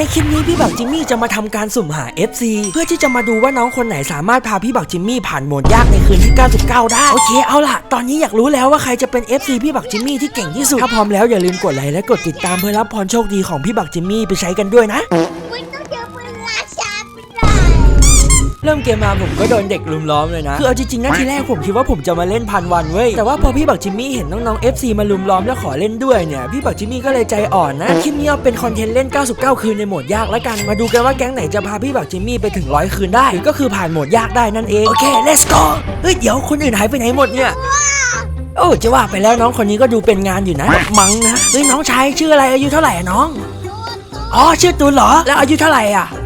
ในคลิปนี้พี่บักจิมมี่จะมาทำการสุ่มหา FC เพื่อที่จะมาดูว่าน้องคนไหนสามารถพาพี่บักจิมมี่ผ่านโหมดยากในคืนที่ 99 ได้ โอเคเอาล่ะ ตอนนี้อยากรู้แล้วว่าใครจะเป็น FC พี่บักจิมมี่ที่เก่งที่สุด ถ้าพร้อมแล้วอย่าลืมกดไลค์และกดติดตามเพื่อรับพรโชคดีของพี่บักจิมมี่ไปใช้กันด้วยนะ เริ่มเกมมาผมก็โดนเด็กลุมล้อมเลยนะ คือเอาจริงๆนะทีแรกผมคิดว่าผมจะมาเล่นพันวันเว้ย แต่ว่าพอพี่บักจิมมี่เห็นน้องๆ FC มาลุมล้อมแล้วขอเล่นด้วยเนี่ย พี่บักจิมมี่ก็เลยใจอ่อนนะ คลิปนี้เอาเป็นคอนเทนต์เล่น 99 คืนในโหมดยากแล้วกัน มาดูกันว่าแก๊งไหนจะพาพี่บักจิมมี่ไปถึงร้อยคืนได้ หรือก็คือผ่านโหมดยากได้นั่นเอง โอเค let's go เฮ้ยเดี๋ยวคนอื่นหายไปไหนหมดเนี่ยโอ้จะว่าไปแล้วน้องคนนี้ก็ดูเป็นงานอยู่นะ มังนะเฮ้ยน้องชายชื่ออะไรอายุเท่าไหร่อะน้อง อ๋อชื่อตูนเหรอ แล้วอายุเท่าไหร่อะเฮ้ย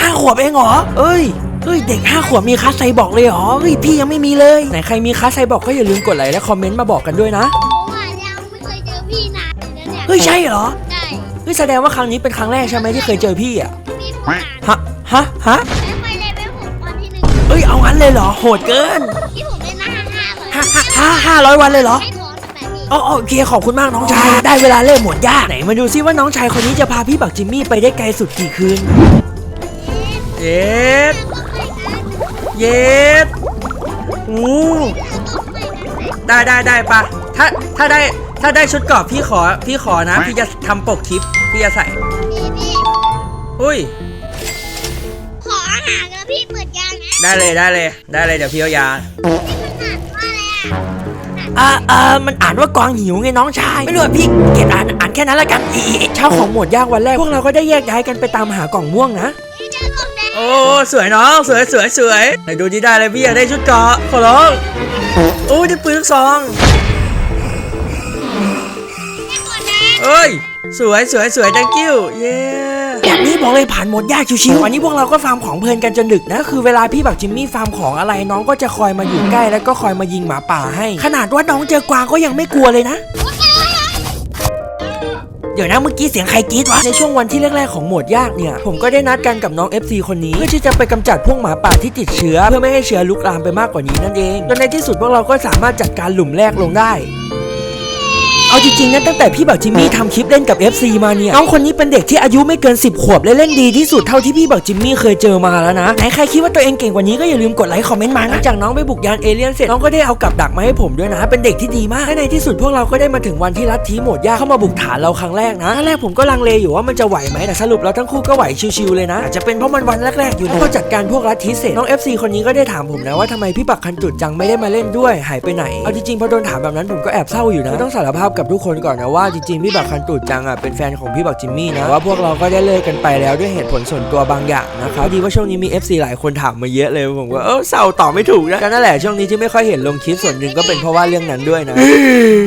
ห้าขวบเองเหรอ เอ้ยเฮ้ยเด็กห้าขวบมีคัสไซบอกเลยเหรอเฮ้ยพี่ยังไม่มีเลยไหนใครมีคัสไซบอกก็อย่าลืมกดไลค์และคอมเมนต์มาบอกกันด้วยนะผมอะยังไม่เคยเจอพี่นานเลยนะเนี่ยเฮ้ยใช่เหรอใช่เฮ้ยแสดงว่าครั้งนี้เป็นครั้งแรกใช่ไหมที่เคยเจอพี่อะพี่ผมอะฮะฮะฮะแล้วไปเลยไปผมวันที่หนึ่งเฮ้ยเอางั้นเลยเหรอโหดเกินที่ผมได้หน้าห้าเลยห้าห้าห้าร้อยวันเลยเหรอให้ของตั้งแต่พี่อ๋อโอเคขอบคุณมากน้องชาย ได้เวลาเล่นหมดยากไหนมาดูซิว่าน้องชายคนนี้จะพาพี่บักจิมมี่ไปได้ไกลสุดกี่คืน เย็ดเย็ดอู้ได้ได้ได้ปะถ้าถ้าได้ถ้าได้ชุดเกรอบพี่ขอพี่ขอนะ พี่จะทำปกคลิปพี่จะใส่พี่พี่อุ้ยขออาหารกับพี่เปิดยางนะ ได้เลยได้เลย ได้เลยเดี๋ยวพี่เอายาพี่มันอ่านว่าอะไรอะอ่าอ่ามันอ่านว่ากวางหิวไงน้องชาย ไม่รู้อะพี่เกลียดอ่านอ่านแค่นั้นละกันอีเช้าของหมวดยากวันแรก พวกเราก็ได้แยกย้ายกันไปตามหากล่องม่วงนะ โอ้สวยน้องสวยสวยสวยไหนดูที่ได้เลยพี่อยากได้ชุดเกาะขอร้องโอ้ยได้ปืนลูกซองได้กล่องเอ้ยสวยสวยสวย thank you เย้แบบนี้บอกเลยผ่านหมดยากชิวๆวันนี้พวกเราก็ฟาร์มของเพลินกันจนดึกนะ คือเวลาพี่บักจิมมี่ฟาร์มของอะไรน้องก็จะคอยมาอยู่ใกล้แล้วก็คอยมายิงหมาป่าให้ ขนาดว่าน้องเจอกวางก็ยังไม่กลัวเลยนะ ดี๋ยวนะเมื่อกี้เสียงใครกรี๊ดวะ ในช่วงวันที่แรกๆของโหมดยากเนี่ย ผมก็ได้นัดกันกับน้อง FC คนนี้ เพื่อที่จะไปกำจัดพวกหมาป่าที่ติดเชื้อ เพื่อไม่ให้เชื้อลุกลามไปมากกว่านี้นั่นเองจนในที่สุดพวกเราก็สามารถจัดการหลุมแรกลงได้ เอาจริงๆนะตั้งแต่พี่บักจิมมี่ทำคลิปเล่นกับ FC มาเนี่ยน้องคนนี้เป็นเด็กที่อายุไม่เกิน 10 ขวบและเล่นดีที่สุดเท่าที่พี่บักจิมมี่เคยเจอมาแล้วนะไหนใครคิดว่าตัวเองเก่งกว่านี้ก็อย่าลืมกดไลค์คอมเมนต์มานะจากน้องไปบุกยานเอเลี่ยนเสร็จน้องก็ได้เอากับดักมาให้ผมด้วยนะ เป็นเด็กที่ดีมากและในที่สุดพวกเราก็ได้มาถึงวันที่ลัทธิโหมดยากเข้ามาบุกฐานเราครั้งแรกนะครั้งแรกผมก็ลังเลอยู่ว่ามันจะไหวไหมแต่สรุปแล้วทั้งคู่ก็ไหวชิวๆเลยนะอาจจะเป็นเพราะมันวันแรกๆอยู่นะพอจัดการพวกลัทธิเสร็จน้อง FC คนนี้ก็ได้ถามผมนะว่าทำไมพี่ปักคันจุดจังไม่ได้มาเล่นด้วยหายไปไหนเอาจริงๆพอโดนถามแบบนั้นผมก็แอบเศร้าอยู่นะต้องสารภาพกับทุกคนก่อนนะว่าจริงๆพี่บักคันตุดจังอะเป็นแฟนของพี่บักจิมมี่นะว่าพวกเราก็ได้เลิกกันไปแล้วด้วยเหตุผลส่วนตัวบางอย่างนะครับดีว่าช่วงนี้มี FC หลายคนถามมาเยอะเลยผมก็เออเศร้าตอบไม่ถูกนะก็นั่นแหละช่วงนี้ที่ไม่ค่อยเห็นลงคลิปส่วนหนึ่งก็เป็นเพราะว่าเรื่องนั้นด้วยนะ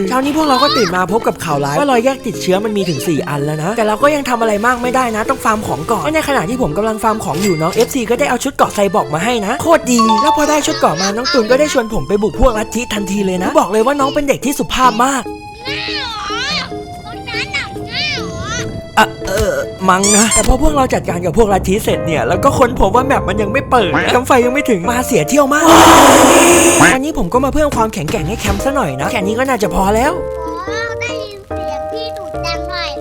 เช้านี้พวกเราก็ตื่นมาพบกับข่าวร้ายว่ารอยแยกติดเชื้อมันมีถึง 4 อันแล้วนะ แต่เราก็ยังทำอะไรมากไม่ได้นะ ต้องฟาร์มของก่อนและในขณะที่ผมกำลังฟาร์มของอยู่น้อง FC ก็ได้เอาชุดเกาะไซบอร์กมาให้นะโคตรดี แล้วพอได้ชุดเกาะมาน้องตุนก็ได้ชวนผมไปบุกพวกลัทธิทันทีเลยนะ บอกเลยว่าน้องเป็นเด็กที่สุภาพมาก อคนนั้นหนักง่ายเหรออะเออมังนะแต่พอพวกเราจัดการกับพวกลัทธิเสร็จเนี่ยแล้วก็ค้นพบว่าแมปมันยังไม่เปิดแคมป์ไฟยังไม่ถึงมาเสียเที่ยวมากวันนี้ผมก็มาเพิ่มความแข็งแกร่งให้แคมป์ซะหน่อยนะแค่นี้ก็น่าจะพอแล้วอ๋อได้ยินเสียงพี่ดูดจังหน่อย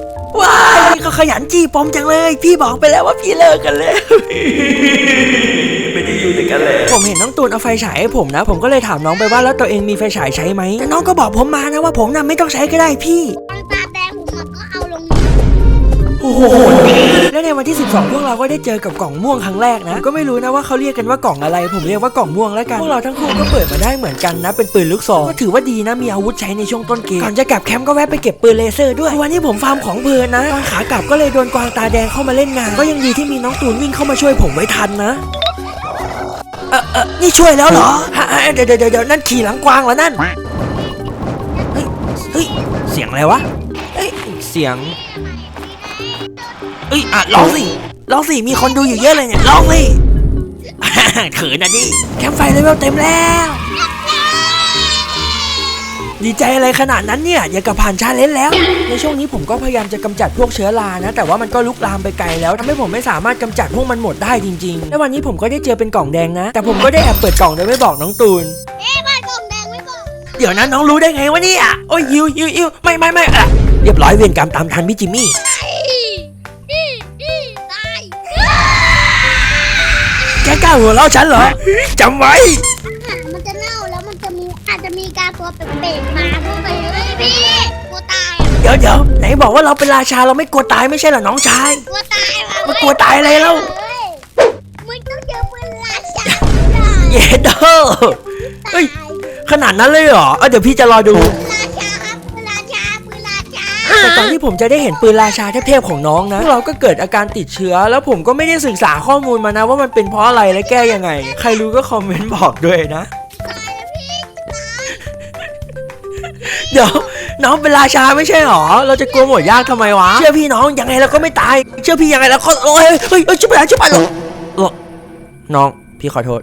ว้ายพี่ก็ขยันจี้ปมจังเลย พี่บอกไปแล้วว่าพี่เลิกกันแล้ว ไม่ได้อยู่ด้วยกันเลย ผมเห็นน้องตูนเอาไฟฉายให้ผมนะ ผมก็เลยถามน้องไปว่าแล้วตัวเองมีไฟฉายใช้ไหมแต่น้องก็บอกผมมานะว่าผมน่ะไม่ต้องใช้ก็ได้พี่ตอนตาแดงผมอะก็เอาลงโอ้โหและในวันที่ 12 พวกเราก็ได้เจอกับกล่องม่วงครั้งแรกนะ ก็ไม่รู้นะว่าเขาเรียกกันว่ากล่องอะไร ผมเรียกว่ากล่องม่วงแล้วกัน พวกเราทั้งคู่ก็เปิดมาได้เหมือนกันนะ เป็นปืนลูกซอง ก็ถือว่าดีนะ มีอาวุธใช้ในช่วงต้นเกม ก่อนจะกลับแคมป์ก็แวะไปเก็บปืนเลเซอร์ด้วย วันนี้ผมฟาร์มของเพลินนะ ตอนขากลับก็เลยโดนกวางตาแดงเข้ามาเล่นงาน ก็ยังดีที่มีน้องตูนวิ่งเข้ามาช่วยผมไว้ทันนะ เออเออนี่ช่วยแล้วเหรอฮะเดี๋ยวเดี๋ยวเดี๋ยวนั่นขี่หลังกวางเหรอนั่น เฮ้ย เฮ้ย เสียงอะไรวะ เฮ้ย เสียง เอ้ย อะลองสิ ลองสิ มีคนดูอยู่เยอะเลยเนี่ย ลองสิเขินนะดิ แคมไฟเลเวลเต็มแล้ว ดีใจอะไรขนาดนั้นเนี่ยอย่ากับผ่านชาเลนจ์แล้ว ในช่วงนี้ผมก็พยายามจะกำจัดพวกเชื้อรานะ แต่ว่ามันก็ลุกลามไปไกลแล้วทำให้ผมไม่สามารถกำจัดพวกมันหมดได้จริงๆ และวันนี้ผมก็ได้เจอเป็นกล่องแดงนะ แต่ผมก็ได้แอบเปิดกล่องโดยไม่บอกน้องตูนเอ๊ะบ้ากล่องแดงไม่บอกเดี๋ยวนั้นน้องรู้ได้ไงวะเนี่ยโอ้ยยิวยิวยิวไม่ไม่ไม่เรียบร้อยเวรกรรมตามทันพี่จิมมี่แกกล้าหัวเราะฉันเหรอจำไว้มันจะเน่าแล้วมันจะมีอาจจะมีการตัวเปรก เดี๋ยวเดี๋ยวไหนบอกว่าเราเป็นราชาเราไม่กลัวตายไม่ใช่เหรอน้องชาย กลัวตายว่ะมันกลัวตายอะไรแล้ว เฮ้ยมึงต้องเจอปืนราชาเยเดอเฮ้ย ขนาดนั้นเลยเหรอเออเดี๋ยวพี่จะรอดูราชาครับปืนราชาปืนราชาแต่ตอนที่ผมจะได้เห็นปืนราชาเทพๆของน้องนะพวกเราก็เกิดอาการติดเชื้อ แล้วผมก็ไม่ได้ศึกษาข้อมูลมานะ ว่ามันเป็นเพราะอะไรและแก้ยังไง ใครรู้ก็คอมเมนต์บอกด้วยนะ ตายแล้วพี่เดี๋ยว น้องเป็นราชาไม่ใช่หรอ เราจะกลัวหมดยากทำไมวะ เชื่อพี่น้องยังไงเราก็ไม่ตาย เชื่อพี่ยังไงเราก็โอ้ยเฮ้ยเฮ้ยชิบหายชิบหายหรอหรอน้องพี่ขอโทษ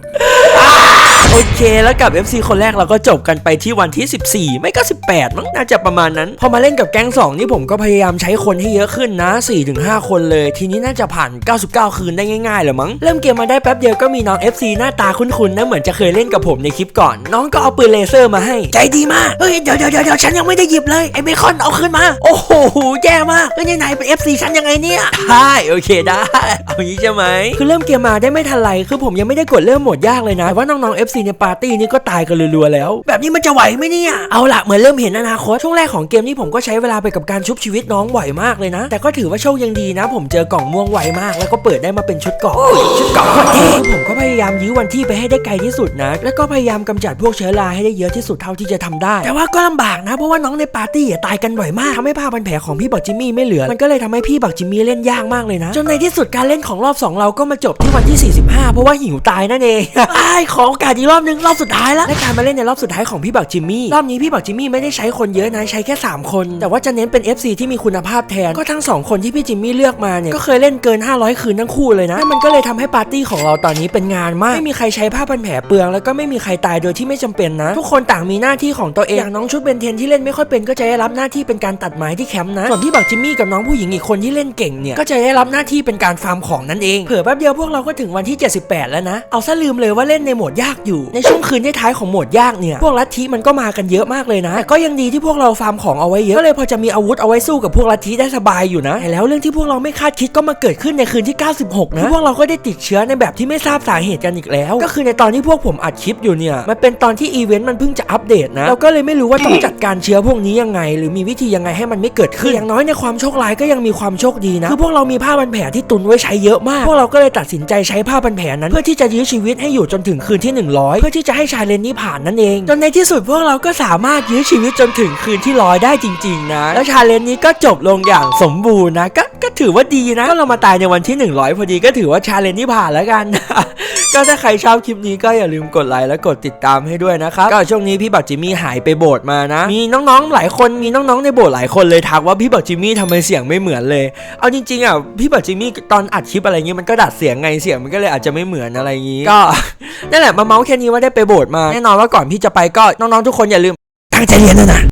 โอเคแล้วกับ FC คนแรกเราก็จบกันไปที่วันที่ 14 ไม่ก็ 18 มั้งน่าจะประมาณนั้น พอมาเล่นกับแก๊ง 2 นี่ผมก็พยายามใช้คนให้เยอะขึ้นนะ 4-5 คนเลย ทีนี้น่าจะผ่าน 99 คืนได้ง่ายๆเลยมั้ง เริ่มเกมมาได้แป๊บเดียวก็มีน้อง FC หน้าตาคุ้นๆนะเหมือนจะเคยเล่นกับผมในคลิปก่อน น้องก็เอาปืนเลเซอร์มาให้ ใจดีมาก เฮ้ยเดี๋ยวเดี๋ยวเดี๋ยวฉันยังไม่ได้หยิบเลยไอ้เบคอนเอาคืนมา โอ้โหแย่มากแล้ยังไงเป็น FC ฉันยังไงเนี่ยได้โอเคได้เอางี้ใช่ไหมคือเริ่มเกมมาได้ไม่ทันไรคือผมยังไม่ได้กดเริ่มโหมดยากเลยนะว่าน้องๆ FC ในปาร์ตี้นี่ก็ตายกันรัวๆแล้ว แบบนี้มันจะไหวไหมเนี่ยเอาละเหมือนเริ่มเห็นอนาคตช่วงแรกของเกมนี้ผมก็ใช้เวลาไปกับการชุบชีวิตน้องไหวมากเลยนะ แต่ก็ถือว่าโชคยังดีนะ ผมเจอกล่องม่วงไวมาก แล้วก็เปิดได้มาเป็นชุดเกล่องชุดเกล่องโคตรเท่ผมก็พยายามยื้อวันที่ไปให้ได้ไกลที่สุดนะ แล้วก็พยายามกำจัดพวกเชื้อราให้ได้เยอะที่สุดเท่าที่จะทำได้ แต่ว่าก็ลำบากนะเพราะว่าน้องในปาร์ตี้ตายกันบ่อยมากทำให้ผ้าพันแผลของพี่บักจิมมี่ไม่เหลือมันก็เลยทำให้พี่บักจิมมี่เล่นยากมากเลยนะจนในที่สุดการเล่นของรอบสองเราก็มาจบที่วันที่ 45 เพราะว่าหิวตายนั่นเองอ้ขอโอกาสอีรอบนึงรอบสุดท้ายแล้วและการมาเล่นในรอบสุดท้ายของพี่บักจิมมี่รอบนี้พี่บักจิมมี่ไม่ได้ใช้คนเยอะนะใช้แค่ 3 คน แต่ว่าจะเน้นเป็น FC ที่มีคุณภาพแทนก็ทั้งสองคนที่พี่จิมมี่เลือกมาเนี่ยก็เคยเล่นเกิน 500 คืนทั้งคู่เลยนะมันก็เลยทำให้ปาร์ตี้ของเราตอนนี้เป็นงานมากไม่มีใครใช้ผ้าพันแผลเปลือง แล้วก็ไม่มีใครตายโดยที่ไม่จำเป็นนะ ทุกคนต่างมีหน้าที่ของตัวเองอย่างน้องชุดเบนเทนที่เล่นไม่ค่อยเป็นก็จะได้รับหน้าที่เป็นการตัดไม้ที่แคมป์นะส่วนพี่บักจิมมี่กับน้องผู้หญิงอีกคนที่เล่นเก่งเนี่ยก็จะได้รับหน้าที่เป็นการฟาร์มของนั่นเองเผื่อแป๊บเดียวพวกเราก็ถึงวันที่ 78 แล้วนะเอาซะลืมเลยว่าเล่นในโหมดยากอยู่ในช่วงคืนท้ายๆของโหมดยากเนี่ย พวกลัทธิมันก็มากันเยอะมากเลยนะแต่ก็ยังดีที่พวกเราฟาร์มของเอาไว้เยอะก็เลยพอจะมีอาวุธเอาไว้สู้กับพวกลัทธิได้สบายอยู่นะแต่แล้วเรื่องที่พวกเราไม่คาดคิดก็มาเกิดขึ้นในคืนที่ 96 นะพวกเราก็ได้ติดเชื้อในแบบที่ไม่ทราบสาเหตุกันอีกแล้ว ก็คือในตอนที่พวกผมอัดคลิปอยู่เนี่ยมันเป็นตอนที่อีเวนต์มันเพิ่งจะอัปเดตนะเราก็เลยไม่รู้ว่าต้องจัดการเชื้อพวกนี้ยังไง หรือมีวิธียังไงให้มันไม่เกิดขึ้นอย่างน้อยในความโชคร้ายก็ยังมีความโชคดีนะคือพวกเรามีผ้าพันแผลที่ตุนไว้ใช้เยอะมาก พวกเราก็เลยตัดสินใจใช้ผ้าพันแผลนั้น เพื่อที่จะยื้อชีวิตให้อยู่จนถึงคืนที่100เพื่อที่จะให้ชาเลนจ์นี้ผ่านนั่นเอง จนในที่สุดพวกเราก็สามารถยื้อชีวิตจนถึงคืนที่ร้อยได้จริง ๆ นะ แล้วชาเลนจ์นี้ก็จบลงอย่างสมบูรณ์นะก็ก็ถือว่าดีนะก็เรามาตายในวันที่ 100 พอดีก็ถือว่าชาเลนจ์นี้ผ่านแล้วกัน ก็ถ้าใครชอบคลิปนี้ก็อย่าลืมกดไลค์และกดติดตามให้ด้วยนะครับก็ช่วงนี้พี่บักจิมมี่หายไปโบสถ์มานะ มีน้องๆหลายคนมีน้องๆในโบสถ์หลายคนเลยทักว่าพี่บักจิมมี่ทำไมเสียงไม่เหมือนเลย เอาจริงๆอะพี่บักจิมมี่ตอนอัดคลิปอะไรเงี้ยมันก็ดัดเสียงไงเสียงมันก็เลยอาจจะไม่เหมือนอะไรอย่างงี้ก็นั่นแหละมาเมาส์แค่นี้ว่าได้ไปโบสถ์มาแน่นอนว่าก่อนพี่จะไปก็น้องๆทุกคนอย่าลืมตั้งใจเรียนด้วยนะ